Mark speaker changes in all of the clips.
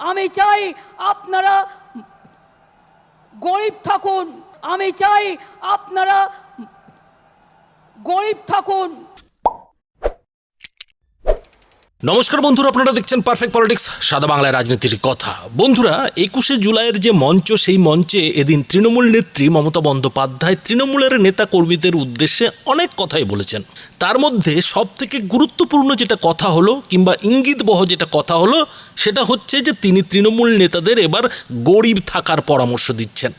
Speaker 1: আমি চাই আপনারা গরিব থাকুন। আমি চাই আপনারা গরিব থাকুন।
Speaker 2: নমস্কার বন্ধুরা, আপনারা দেখছেন পারফেক্ট পলিটিক্স সাদা বাংলায় রাজনীতির কথা। বন্ধুরা, একুশে জুলাইয়ের যে মঞ্চ, সেই মঞ্চে এদিন তৃণমূল নেত্রী মমতা বন্দ্যোপাধ্যায় তৃণমূলের নেতা কর্মীদের উদ্দেশ্যে অনেক কথাই বলেছেন। তার মধ্যে সব থেকে গুরুত্বপূর্ণ যেটা কথা হলো, কিংবা ইঙ্গিতবহ যেটা কথা হলো, সেটা হচ্ছে যে তিনি তৃণমূল নেতাদের এবার গরিব থাকার পরামর্শ দিচ্ছেন।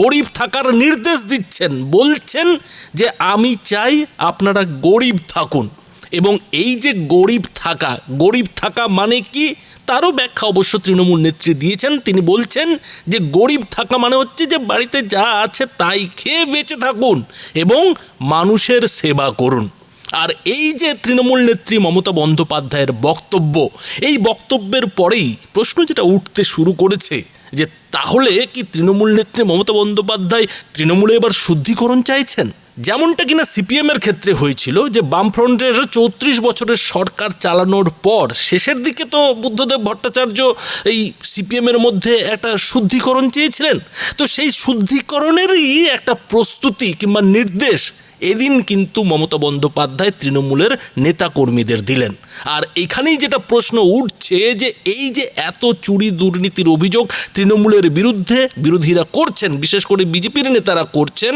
Speaker 2: গরিব থাকার নির্দেশ দিচ্ছেন, বলছেন যে, আমি চাই আপনারা গরিব থাকুন। এবং এই যে গরিব থাকা গরিব থাকা মানে কি? তারও ব্যাখ্যা অবশ্য তৃণমূল নেত্রী দিয়েছেন। তিনি বলছেন যে গরিব থাকা মানে হচ্ছে যে বাড়িতে যা আছে তাই খেয়ে বেঁচে থাকুন এবং মানুষের সেবা করুন। আর এই যে তৃণমূল নেত্রী মমতা বন্দ্যোপাধ্যায়ের বক্তব্য, এই বক্তব্যের পরেই প্রশ্ন যেটা উঠতে শুরু করেছে যে তাহলে কি তৃণমূল নেত্রী মমতা বন্দ্যোপাধ্যায় তৃণমূলে এবার শুদ্ধিকরণ চাইছেন? যেমনটা কিনা সিপিএম এর ক্ষেত্রে হয়েছিল যে বামফ্রন্টের চৌত্রিশ বছরের সরকার চালানোর পর শেষের দিকে তো বুদ্ধদেব ভট্টাচার্য এই সিপিএম এর মধ্যে একটা শুদ্ধিকরণ চেয়েছিলেন। তো সেই শুদ্ধিকরণেরই একটা প্রস্তুতি কিংবা নির্দেশ এদিন কিন্তু মমতা বন্দ্যোপাধ্যায় তৃণমূলের নেতাকর্মীদের দিলেন। আর এখানেই যেটা প্রশ্ন উঠছে যে এই যে এত চুরি দুর্নীতির অভিযোগ তৃণমূলের বিরুদ্ধে বিরোধীরা করছেন, বিশেষ করে বিজেপির নেতারা করছেন,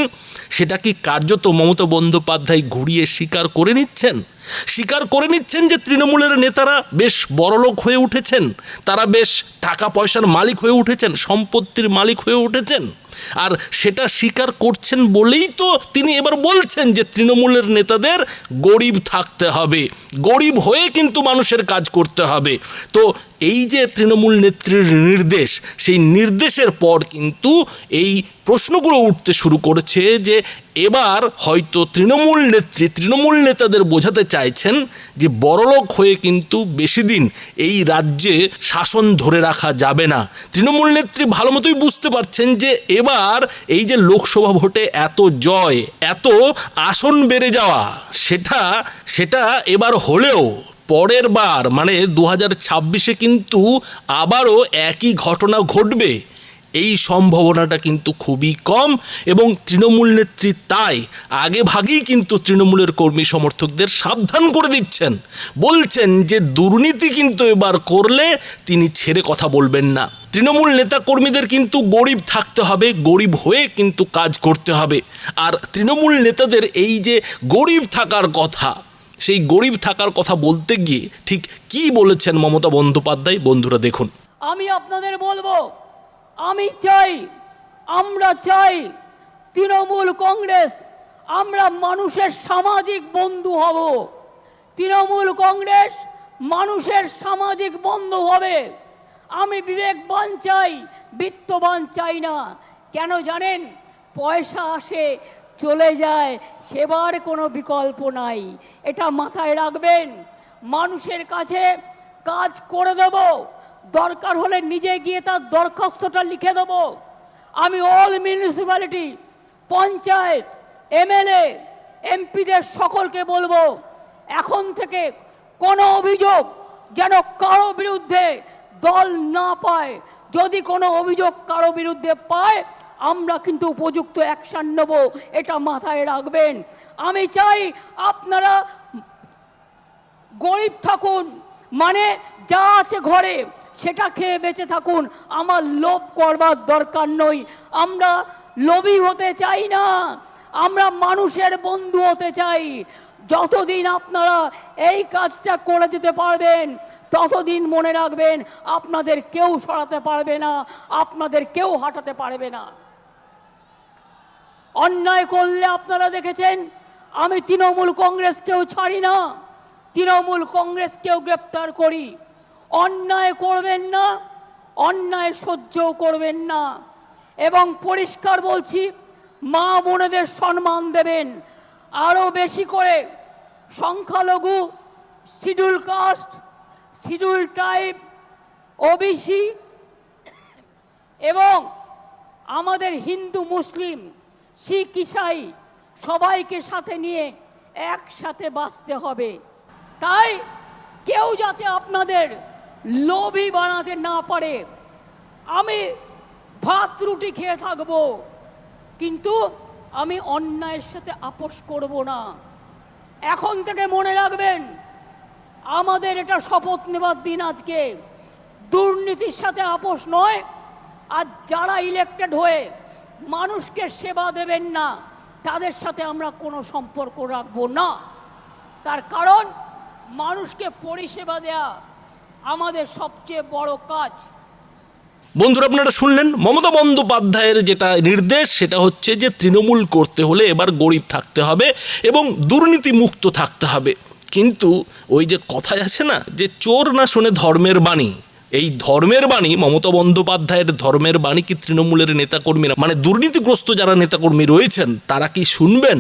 Speaker 2: সেটা কি কার্যত মমতা বন্দ্যোপাধ্যায় ঘুরিয়ে স্বীকার করে নিচ্ছেন? স্বীকার করে নিচ্ছেন যে তৃণমূলের নেতারা বেশ বড়লোক হয়ে উঠেছেন, তারা বেশ টাকা পয়সার মালিক হয়ে উঠেছেন, সম্পত্তির মালিক হয়ে উঠেছেন। আর সেটা স্বীকার করছেন বলেই তো তিনি এবার বলছেন যে তৃণমূলের নেতাদের গরিব থাকতে হবে। গরিব হয়ে কিন্তু মানুষের কাজ করতে হবে। তো এই যে তৃণমূল নেত্রীর নির্দেশ, সেই নির্দেশের পর কিন্তু এই প্রশ্নগুলো উঠতে শুরু করেছে যে এবার হয়তো তৃণমূল নেত্রী, তৃণমূল নেতাদের বোঝাতে চাইছেন যে বড়লোক হয়ে কিন্তু বেশি দিন এই রাজ্যে শাসন ধরে রাখা যাবে না। তৃণমূল নেত্রী ভালো মতোই বুঝতে পারছেন যে এবার এই যে লোকসভা ভোটে এত জয়, এত আসন বেড়ে যাওয়া, সেটা সেটা এবার হলেও পরের বার মানে দু হাজার কিন্তু আবারও একই ঘটনা ঘটবে। এই সম্ভাবনাটা কিন্তু খুবই কম এবং তৃণমূল নেত্রী তাই আগে ভাগেই কিন্তু তৃণমূলের কর্মী সমর্থকদের সাবধান করে দিচ্ছেন। বলছেন যে দুর্নীতি কিন্তু এবার করলে তিনি ছেড়ে কথা বলবেন না। তৃণমূল নেতা কর্মীদের কিন্তু গরিব থাকতে হবে, গরিব হয়ে কিন্তু কাজ করতে হবে। আর তৃণমূল নেতাদের এই যে গরিব থাকার কথা, সেই গরিব থাকার কথা বলতে গিয়ে ঠিক কি বলেছেন মমতা বন্দ্যোপাধ্যায়? বন্ধুরা দেখুন।
Speaker 1: আমি আপনাদের বলব আমি চাই, আমরা চাই তৃণমূল কংগ্রেস, আমরা মানুষের সামাজিক বন্ধু হব। তৃণমূল কংগ্রেস মানুষের সামাজিক বন্ধু হবে। আমি বিবেকবান চাই, বিত্তবান চাই না। কেন জানেন? পয়সা আসে, চলে যায়, সেবার কোনো বিকল্প নাই। এটা মাথায় রাখবেন। মানুষের কাছে কাজ করে দেব। দরকার হলে নিজে গিয়ে তার দরখাস্তটা লিখে দেব। আমি অল মিউনিসিপ্যালিটি পঞ্চায়েত, এমএলএ, এমপিদের সকলকে বলব, এখন থেকে কোনো অভিযোগ যেন কারও বিরুদ্ধে দল না পায়। যদি কোনো অভিযোগ কারও বিরুদ্ধে পায়, আমরা কিন্তু উপযুক্ত অ্যাকশন নেব, এটা মাথায় রাখবেন। আমি চাই আপনারা গরিব থাকুন মানে যা আছে ঘরে সেটা খেয়ে বেঁচে থাকুন। আমার লোভ করবার দরকার নই। আমরা লোভী হতে চাই না। আমরা মানুষের বন্ধু হতে চাই। যতদিন আপনারা এই কাজটা করে যেতে পারবেন, ততদিন মনে রাখবেন, আপনাদের কেউ সরাতে পারবে না, আপনাদের কেউ হাঁটাতে পারবে না। অন্যায় করলে আপনারা দেখেছেন, আমি তৃণমূল কংগ্রেসকেও ছাড়ি না। তৃণমূল কংগ্রেসকেও গ্রেপ্তার করি। অন্যায় করবেন না, অন্যায় সহ্যও করবেন না। এবং পরিষ্কার বলছি, মা বোনেদের সম্মান দেবেন। আরও বেশি করে সংখ্যালঘু, schedule caste, schedule tribe, OBC এবং আমাদের হিন্দু, মুসলিম, শিখ, ইসাই সবাইকে সাথে নিয়ে একসাথে বাঁচতে হবে। তাই কেউ যাতে আপনাদের লোভী বানাতে না পারে। আমি ভাত, রুটি খেয়ে থাকব, কিন্তু আমি অন্যায়ের সাথে আপোষ করব না। এখন থেকে মনে রাখবেন, আমাদের এটা শপথ নেবার দিন আজকে। দুর্নীতির সাথে আপোষ নয়, আর যারা ইলেক্টেড হয়ে মানুষকে সেবা দেবেন না, তাদের সাথে আমরা কোনো সম্পর্ক রাখব না। তার কারণ, মানুষকে পরিষেবা দেয়া আমাদের সবচেয়ে বড় কাজ।
Speaker 2: বন্ধুরা, আপনারা শুনলেন মমতা বন্দ্যোপাধ্যায়ের যেটা নির্দেশ, সেটা হচ্ছে যে তৃণমূল করতে হলে এবার গরিব থাকতে হবে এবং দুর্নীতি মুক্ত থাকতে হবে। কিন্তু ওই যে কথায় আছে না, যে চোর না শোনে ধর্মের বাণী, এই ধর্মের বাণী, মমতা বন্দ্যোপাধ্যায়ের ধর্মের বাণী কি তৃণমূলের নেতাকর্মীরা মানে দুর্নীতিগ্রস্ত যারা নেতাকর্মী রয়েছেন, তারা কি শুনবেন?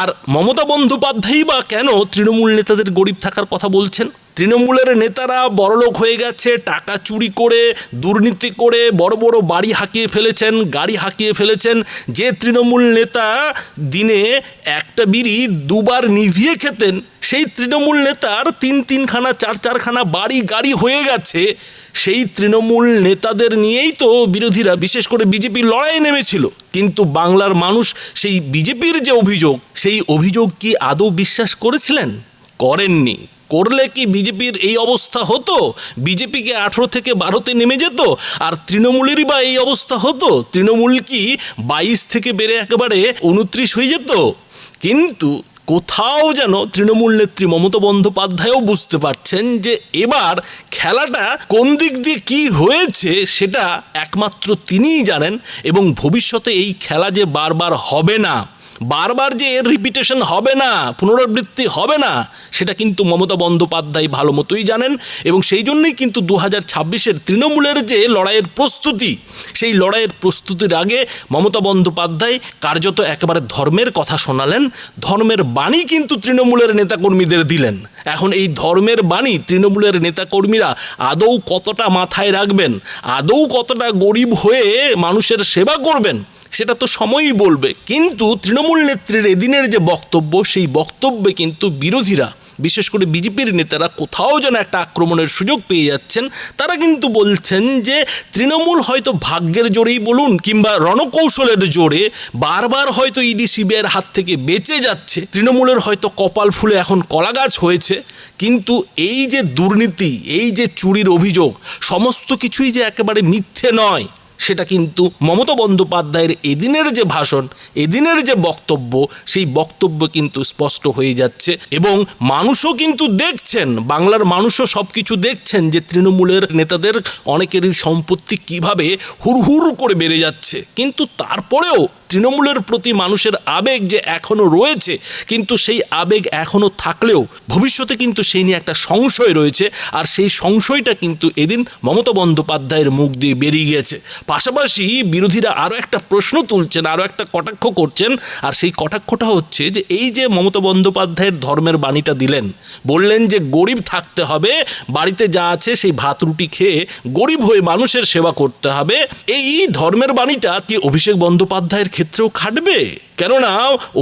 Speaker 2: আর মমতা বন্দ্যোপাধ্যায়ই বা কেন তৃণমূল নেতাদের গরিব থাকার কথা বলছেন? তৃণমূলের নেতারা বড়লোক হয়ে গেছে, টাকা চুরি করে, দুর্নীতি করে, বড় বড় বাড়ি হাঁকিয়ে ফেলেছেন, গাড়ি হাঁকিয়ে ফেলেছেন। যে তৃণমূল নেতা দিনে একটা বিড়ি দুবার নিভিয়ে খেতেন, সেই তৃণমূল নেতার তিন তিনখানা, চার চারখানা বাড়ি, গাড়ি হয়ে গেছে। সেই তৃণমূল নেতাদের নিয়েই তো বিরোধীরা, বিশেষ করে বিজেপি লড়াই নেমেছিল। কিন্তু বাংলার মানুষ সেই বিজেপির যে অভিযোগ, সেই অভিযোগ কি আদৌ বিশ্বাস করেছিলেন? করেননি। করলে কি বিজেপির এই অবস্থা হতো? বিজেপিকে আঠেরো থেকে বারোতে নেমে যেত? আর তৃণমূলেরই বা এই অবস্থা হতো? তৃণমূল কি বাইশ থেকে বেড়ে একেবারে উনত্রিশ হয়ে যেত? কিন্তু কোথাও যেন তৃণমূল নেত্রী মমতা বন্দ্যোপাধ্যায়ও বুঝতে পারছেন যে এবার খেলাটা কোন দিক দিয়ে কি হয়েছে সেটা একমাত্র তিনিই জানেন এবং ভবিষ্যতে এই খেলা যে বারবার হবে না। বারবার যে এর রিপিটেশন হবে না, পুনরাবৃত্তি হবে না, সেটা কিন্তু মমতা বন্দ্যোপাধ্যায় ভালো মতোই জানেন এবং সেই জন্যই কিন্তু দু হাজার ছাব্বিশের তৃণমূলের যে লড়াইয়ের প্রস্তুতি, সেই লড়াইয়ের প্রস্তুতির আগে মমতা বন্দ্যোপাধ্যায় কার্যত একেবারে ধর্মের কথা শোনালেন, ধর্মের বাণী কিন্তু তৃণমূলের নেতাকর্মীদের দিলেন। এখন এই ধর্মের বাণী তৃণমূলের নেতাকর্মীরা আদৌ কতটা মাথায় রাখবেন, আদৌ কতটা গরিব হয়ে মানুষের সেবা করবেন সেটা তো সময়ই বলবে। কিন্তু তৃণমূল নেত্রীর এদিনের যে বক্তব্য, সেই বক্তব্যে কিন্তু বিরোধীরা, বিশেষ করে বিজেপির নেতারা কোথাও যেন একটা আক্রমণের সুযোগ পেয়ে যাচ্ছেন। তারা কিন্তু বলছেন যে, তৃণমূল হয়তো ভাগ্যের জোরেই বলুন কিংবা রণকৌশলের জোরে বারবার হয়তো ইডি, সিবিআইয়ের হাত থেকে বেঁচে যাচ্ছে। তৃণমূলের হয়তো কপাল ফুলে এখন কলাগাছ হয়েছে। কিন্তু এই যে দুর্নীতি, এই যে চুরির অভিযোগ, সমস্ত কিছুই যে একেবারে মিথ্যে নয়। সেটা কিন্তু মমতা বন্দ্যোপাধ্যায়ের এদিনের যে ভাষণ, এদিনের যে বক্তব্য, সেই বক্তব্য কিন্তু স্পষ্ট হয়ে যাচ্ছে এবং মানুষও কিন্তু দেখছেন, বাংলার মানুষও সব কিছু দেখছেন যে তৃণমূলের নেতাদের অনেকেরই সম্পত্তি কীভাবে হুড়হুড় করে বেড়ে যাচ্ছে। কিন্তু তারপরেও তৃণমূলের প্রতি মানুষের আবেগ যে এখনও রয়েছে, কিন্তু সেই আবেগ এখনও থাকলেও ভবিষ্যতে কিন্তু সেই নিয়ে একটা সংশয় রয়েছে, আর সেই সংশয়টা কিন্তু এদিন মমতা বন্দ্যোপাধ্যায়ের মুখ দিয়ে বেরিয়ে গিয়েছে। পাশাপাশি বিরোধীরা আরও একটা প্রশ্ন তুলছেন আরও একটা কটাক্ষ করছেন, আর সেই কটাক্ষটা হচ্ছে যে এই যে মমতা বন্দ্যোপাধ্যায়ের ধর্মের বাণীটা দিলেন, বললেন যে গরিব থাকতে হবে, বাড়িতে যা আছে সেই ভাত, রুটি খেয়ে গরিব হয়ে মানুষের সেবা করতে হবে, এই ধর্মের বাণীটা কি অভিষেক বন্দ্যোপাধ্যায়ের ক্ষেত্রেও খাটবে। কেননা,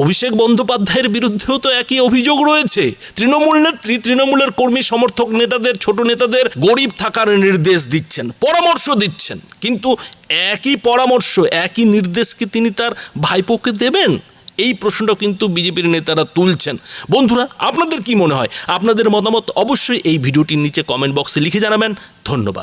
Speaker 2: অভিষেক বন্দ্যোপাধ্যায়ের বিরুদ্ধেও তো একই অভিযোগ রয়েছে। তৃণমূল নেত্রী, তৃণমূলের কর্মী সমর্থক নেতাদের, ছোট নেতাদের গরিব থাকার নির্দেশ দিচ্ছেন, পরামর্শ দিচ্ছেন। কিন্তু একই পরামর্শ, একই নির্দেশ কি তিনি তার ভাইপোকে দেবেন? এই প্রশ্নটা কিন্তু বিজেপির নেতারা তুলছেন। বন্ধুরা, আপনাদের কি মনে হয়? আপনাদের মতামত অবশ্যই এই ভিডিওটির নিচে কমেন্ট বক্সে লিখে জানাবেন। ধন্যবাদ।